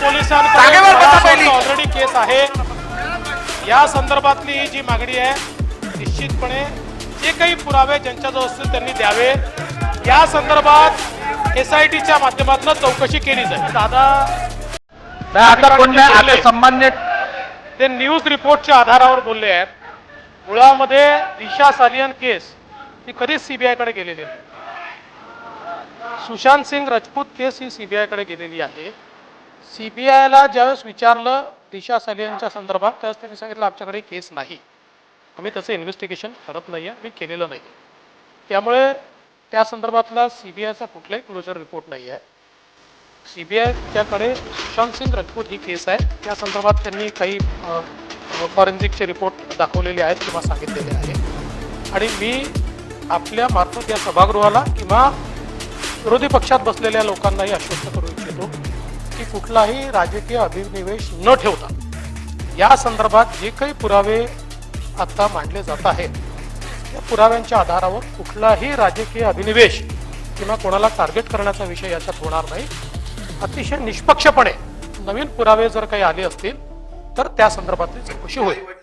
जागेवर बसा पहिली. ऑलरेडी केस आहे. या संदर्भातली जी मागणी आहे निश्चितपणे जे काही पुरावे ज्यांच्याजवळ असतील त्यांनी द्यावे. या संदर्भात एस आय टीच्या माध्यमातून चौकशी केली जाईल. दादा आता ते न्यूज रिपोर्टच्या आधारावर बोलले आहेत. मुळामध्ये दिशा सालियन केस ही कधीच सीबीआयकडे गेलेली नाही. सुशांत सिंग राजपूत केस ही सीबीआयकडे गेलेली आहे. सीबीआयला ज्यावेळेस विचारलं दिशा सलियांच्या संदर्भात त्यावेळेस त्यांनी सांगितलं आमच्याकडे केस नाही. आम्ही त्याचं इन्व्हेस्टिगेशन करत नाही आहे मी केलेलं नाही. त्यामुळे त्या संदर्भातला सीबीआयचा कुठलाही क्लोजर रिपोर्ट नाही आहे सीबीआयच्याकडे सुशांत सिंग राजपूत ही केस आहे. त्या संदर्भात त्यांनी काही फॉरेन्सिकचे रिपोर्ट दाखवलेले आहेत किंवा सांगितलेले आहे आणि मी आपल्या मार्फत या सभागृहाला किंवा विरोधी पक्षात बसलेल्या लोकांनाही आश्वस्त करू इच्छितो. की कुठलाही राजकीय अभिनिवेश न ठेवता या संदर्भात जे काही पुरावे आता मांडले जात आहेत त्या पुराव्यांच्या आधारावर कुठलाही राजकीय अभिनिवेश किंवा कोणाला टार्गेट करण्याचा विषय याच्यात होणार नाही. अतिशय निष्पक्षपणे नवीन पुरावे जर काही आले असतील तर त्या संदर्भातली चौकशी होईल.